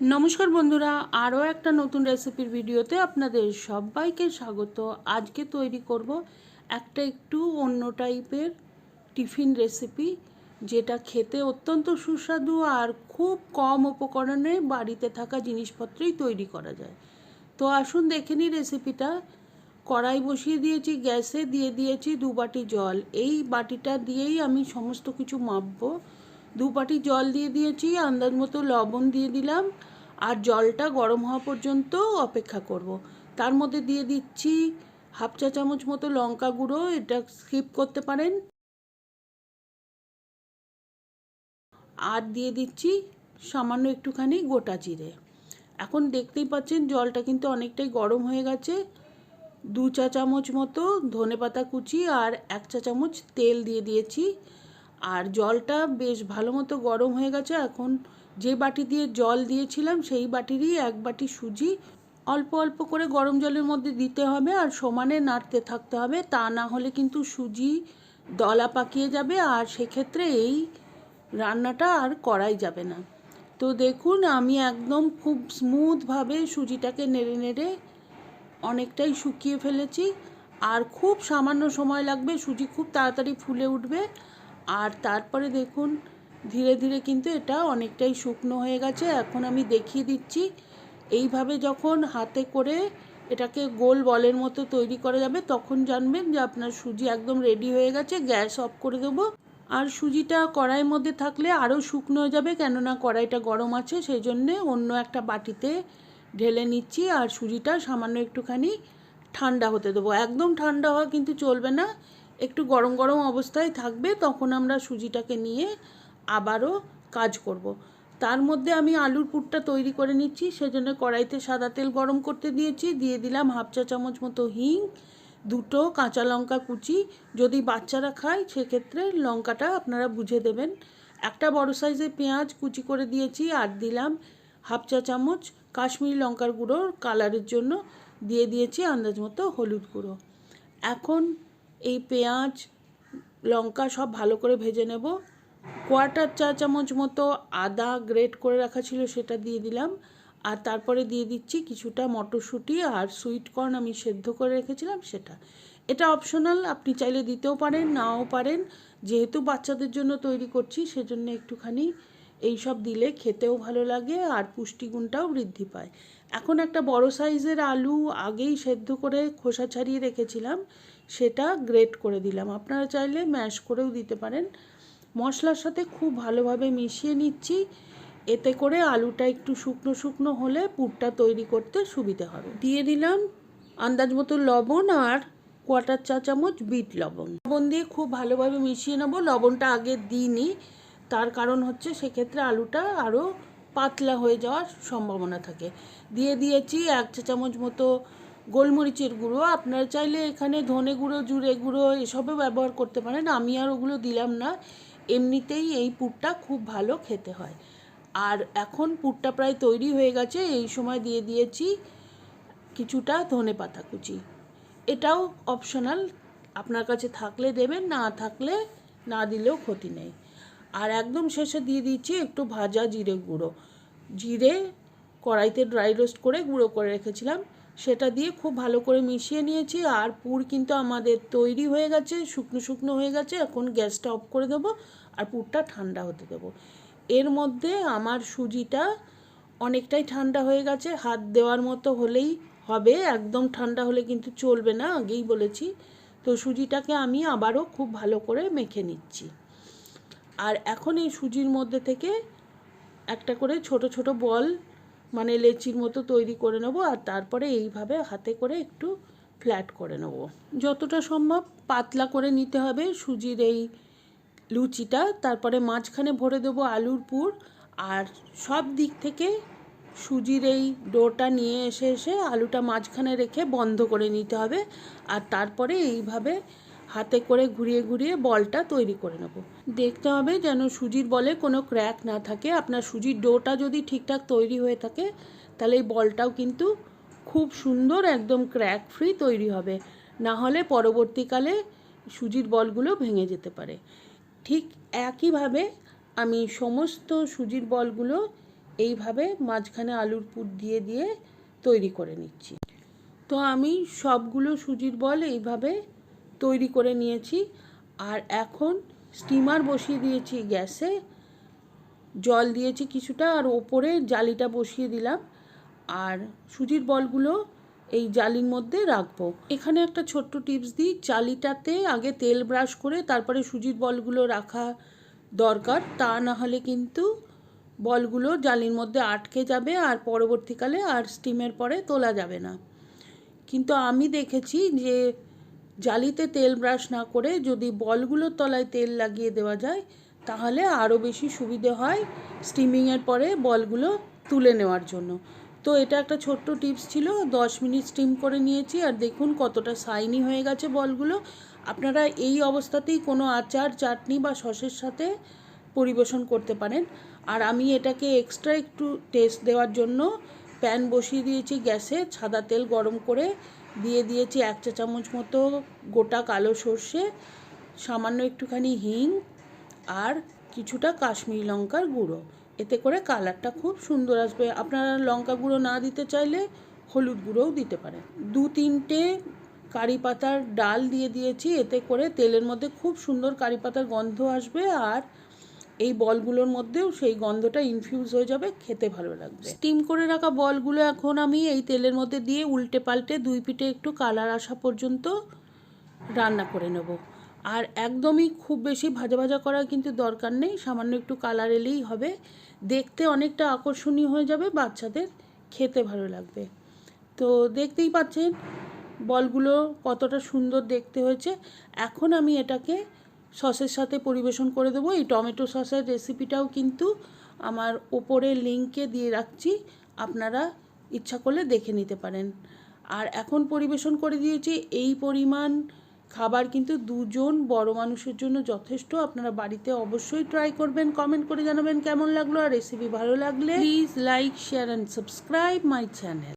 নমস্কার বন্ধুরা, আরও একটা নতুন রেসিপির ভিডিওতে আপনাদের সবাইকে স্বাগত। আজকে তৈরি করব একটা একটু অন্য টাইপের টিফিন রেসিপি, যেটা খেতে অত্যন্ত সুস্বাদু আর খুব কম উপকরণে বাড়িতে থাকা জিনিসপত্রেই তৈরি করা যায়। তো আসুন দেখে নিই রেসিপিটা। কড়াই বসিয়ে দিয়েছি, গ্যাসে দিয়ে দিয়েছি দু বাটি জল। এই বাটিটা দিয়েই আমি সমস্ত কিছু মাপবো। দু বাটি জল দিয়ে দিয়েছি, আন্দাজ মতো লবণ দিয়ে দিলাম, আর জলটা গরম হওয়া পর্যন্ত অপেক্ষা করব। তার মধ্যে দিয়ে দিচ্ছি হাফ চা চামচ মতো লঙ্কা গুঁড়ো, এটা স্কিপ করতে পারেন। আর দিয়ে দিচ্ছি সামান্য একটুখানি গোটা জিরে। এখন দেখতেই পাচ্ছেন জলটা কিন্তু অনেকটাই গরম হয়ে গেছে। দু চা চামচ মতো ধনে পাতা কুচি আর এক চা চামচ তেল দিয়ে দিয়েছি। আর জলটা বেশ ভালো মতো গরম হয়ে গেছে। এখন যে বাটি দিয়ে জল দিয়েছিলাম, সেই বাটিরই এক বাটি সুজি অল্প অল্প করে গরম জলের মধ্যে দিতে হবে আর সমানে নাড়তে থাকতে হবে। তা না হলে কিন্তু সুজি দলা পাকিয়ে যাবে আর সেক্ষেত্রে এই রান্নাটা আর করাই যাবে না। তো দেখুন, আমি একদম খুব স্মুথভাবে সুজিটাকে নেড়ে নেড়ে অনেকটাই শুকিয়ে ফেলেছি। আর খুব সামান্য সময় লাগবে, সুজি খুব তাড়াতাড়ি ফুলে উঠবে। আর তারপরে দেখুন, ধীরে ধীরে কিন্তু এটা অনেকটাই শুকনো হয়ে গেছে। এখন আমি দেখিয়ে দিচ্ছি, এইভাবে যখন হাতে করে এটাকে গোল বলের মতো তৈরি করা যাবে, তখন জানবেন যে আপনার সুজি একদম রেডি হয়ে গেছে, গ্যাস অফ করে দেবো। আর সুজিটা কড়াইয়ের মধ্যে থাকলে আরও শুকনো হয়ে যাবে, কেননা কড়াইটা গরম আছে, সেই জন্যে অন্য একটা বাটিতে ঢেলে নিচ্ছি আর সুজিটা সামান্য একটুখানি ঠান্ডা হতে দেবো। একদম ঠান্ডা হওয়া কিন্তু চলবে না একটু গরম গরম অবস্থায় থাকবে, তখন আমরা সুজিটাকে নিয়ে আবারও কাজ করব। তার মধ্যে আমি আলুর পুরটা তৈরি করে নিচ্ছি, সেজন্য কড়াইতে সাদা তেল গরম করতে দিয়েছি, দিয়ে দিলাম হাফ চা চামচ মতো হিং, দুটো কাঁচা লঙ্কা কুচি। যদি বাচ্চারা খায়, সেক্ষেত্রে লঙ্কাটা আপনারা বুঝে দেবেন। একটা বড় সাইজের পেঁয়াজ কুচি করে দিয়েছি আর দিলাম হাফ চা চামচ কাশ্মীরি লঙ্কার গুঁড়ো কালারের জন্য দিয়ে দিয়েছি আন্দাজ মতো হলুদ গুঁড়ো। এখন এই পেঁয়াজ, লঙ্কা সব ভালো করে ভেজে নেব। কোয়ার্টার চা চামচ মতো আদা গ্রেট করে রাখা ছিল সেটা দিয়ে দিলাম। আর তারপরে দিয়ে দিচ্ছি কিছুটা মটরশুঁটি আর সুইট কর্ন আমি সেদ্ধ করে রেখেছিলাম সেটা। এটা অপশনাল আপনি চাইলে দিতেও পারেন, নাও পারেন। যেহেতু বাচ্চাদের জন্য তৈরি করছি, সেজন্য একটুখানি এই সব দিলে খেতেও ভালো লাগে আর পুষ্টিগুণটাও বৃদ্ধি পায়। এখন একটা বড় সাইজের আলু আগেই সেদ্ধ করে খোসা ছাড়িয়ে রেখেছিলাম, সেটা গ্রেট করে দিলাম। আপনারা চাইলে ম্যাশ করেও দিতে পারেন। মশলার সাথে খুব ভালোভাবে মিশিয়ে নিচ্ছি, এতে করে আলুটা একটু শুকনো শুকনো হলে পুরটা তৈরি করতে সুবিধে হবে। দিয়ে দিলাম আন্দাজ মতো লবণ আর কোয়াটার চা চামচ বিট লবণ। লবণ দিয়ে খুব ভালোভাবে মিশিয়ে নেব। লবণটা আগে দিইনি তার কারণ হচ্ছে সেক্ষেত্রে আলুটা আরও পাতলা হয়ে যাওয়ার সম্ভাবনা থাকে। দিয়ে দিয়েছি এক চা চামচ মতো গোলমরিচের গুঁড়ো। আপনারা চাইলে এখানে ধনে গুঁড়ো জুড়ে গুঁড়ো এসবও ব্যবহার করতে পারেন। আমি আর ওগুলো দিলাম না। এমনিতেই এই পুরটা খুব ভালো খেতে হয়। আর এখন পুরটা প্রায় তৈরি হয়ে গেছে। এই সময় দিয়ে দিয়েছি কিছুটা ধনে পাতা কুচি। এটাও অপশনাল আপনার কাছে থাকলে দেবেন, না থাকলে না দিলেও ক্ষতি নেই। আর একদম শেষে দিয়ে দিচ্ছি একটু ভাজা জিরে গুঁড়ো। জিরে কড়াইতে ড্রাই রোস্ট করে গুঁড়ো করে রেখেছিলাম। সেটা দিয়ে খুব ভালো করে মিশিয়ে নিয়েছি আর পুর কিন্তু আমাদের তৈরি হয়ে গেছে, শুকনো শুকনো হয়ে গেছে। এখন গ্যাসটা অফ করে দেবো আর পুরটা ঠান্ডা হতে দেবো। এর মধ্যে আমার সুজিটা অনেকটাই ঠান্ডা হয়ে গেছে। হাত দেওয়ার মতো হলেই হবে, একদম ঠান্ডা হলে কিন্তু চলবে না, আগেই বলেছি। তো সুজিটাকে আমি আবারও খুব ভালো করে মেখে নিচ্ছি। আর এখন এই সুজির মধ্যে থেকে একটা করে ছোট ছোট বল মানে লেচির মতো তৈরি করে নেব আর তারপরে এইভাবে হাতে করে একটু ফ্ল্যাট করে নেব। যতটা সম্ভব পাতলা করে নিতে হবে সুজির এই লুচিটা। তারপরে মাঝখানে ভরে দেবো আলুর পুর আর সব দিক থেকে সুজির এই ডোটা নিয়ে এসে এসে আলুটা মাঝখানে রেখে বন্ধ করে নিতে হবে। আর তারপরে এইভাবে হাতে করে ঘুরিয়ে ঘুরিয়ে বলটা তৈরি করে নেব। দেখতে হবে যেন সুজির বলে কোনো ক্র্যাক না থাকে। আপনার সুজির ডোটা যদি ঠিকঠাক তৈরি হয়ে থাকে, তাহলে এই বলটাও কিন্তু খুব সুন্দর একদম ক্র্যাক ফ্রি তৈরি হবে। না হলে পরবর্তীকালে সুজির বলগুলো ভেঙে যেতে পারে। ঠিক একইভাবে আমি সমস্ত সুজির বলগুলো এইভাবে মাঝখানে আলুর পুর দিয়ে দিয়ে তৈরি করে নিচ্ছি। তো আমি সবগুলো সুজির বল এইভাবে তৈরি করে নিয়েছি। আর এখন স্টিমার বসিয়ে দিয়েছি গ্যাসে। জল দিয়েছি কিছুটা আর ওপরে জালিটা বসিয়ে দিলাম। আর সুজির বলগুলো এই জালির মধ্যে রাখব। এখানে একটা ছোট্ট টিপস দিই জালিটাতে আগে তেল ব্রাশ করে তারপরে সুজির বলগুলো রাখা দরকার। তা না হলে কিন্তু বলগুলো জালির মধ্যে আটকে যাবে আর পরবর্তীকালে আর স্টিমের পরে তোলা যাবে না। কিন্তু আমি দেখেছি যে জালিতে তেল ব্রাশ না করে যদি বলগুলোর তলায় তেল লাগিয়ে দেওয়া যায়, তাহলে আরও বেশি সুবিধে হয় স্টিমিংয়ের পরে বলগুলো তুলে নেওয়ার জন্য। তো এটা একটা ছোট্ট টিপস ছিল, দশ মিনিট স্টিম করে নিয়েছি আর দেখুন কতটা সাইনি হয়ে গেছে বলগুলো। আপনারা এই অবস্থাতেই কোনো আচার, চাটনি বা সসের সাথে পরিবেশন করতে পারেন। আর আমি এটাকে এক্সট্রা একটু টেস্ট দেওয়ার জন্য প্যান বসিয়ে দিয়েছি গ্যাসে, সাদা তেল গরম করে দিয়ে দিয়েছি এক চা চামচ মতো গোটা কালো সর্ষে, সামান্য একটুখানি হিং আর কিছুটা কাশ্মীরি লঙ্কার গুঁড়ো। এতে করে কালারটা খুব সুন্দর আসবে। আপনারা লঙ্কা গুঁড়ো না দিতে চাইলে হলুদ গুঁড়োও দিতে পারেন। দু তিনটে কারি পাতার ডাল দিয়ে দিয়েছি। এতে করে তেলের মধ্যে খুব সুন্দর কারি পাতার গন্ধ আসবে আর এই বলগুলোর মধ্যেও সেই গন্ধটা ইনফিউজ হয়ে যাবে, খেতে ভালো লাগবে। স্টিম করে রাখা বলগুলো এখন আমি এই তেলের মধ্যে দিয়ে উল্টে পাল্টে দুই পিঠে একটু কালার আসা পর্যন্ত রান্না করে নেব। আর একদমই খুব বেশি ভাজা ভাজা করার কিন্তু দরকার নেই, সামান্য একটু কালার এলেই হবে। দেখতে অনেকটা আকর্ষণীয় হয়ে যাবে, বাচ্চাদের খেতে ভালো লাগবে। তো দেখতেই পাচ্ছেন, বলগুলো কতটা সুন্দর দেখতে হয়েছে। এখন আমি এটাকে সসের সাথে পরিবেশন করে দেবো। এই টমেটো সসের রেসিপিটাও কিন্তু আমার ওপরে লিঙ্কে দিয়ে রাখছি। আপনারা ইচ্ছা করলে দেখে নিতে পারেন। আর এখন পরিবেশন করে দিয়েছি, এই পরিমাণ খাবার কিন্তু দুজন বড় মানুষের জন্য যথেষ্ট। আপনারা বাড়িতে অবশ্যই ট্রাই করবেন কমেন্ট করে জানাবেন কেমন লাগল আর রেসিপি ভালো লাগলে। Please like share and subscribe my channel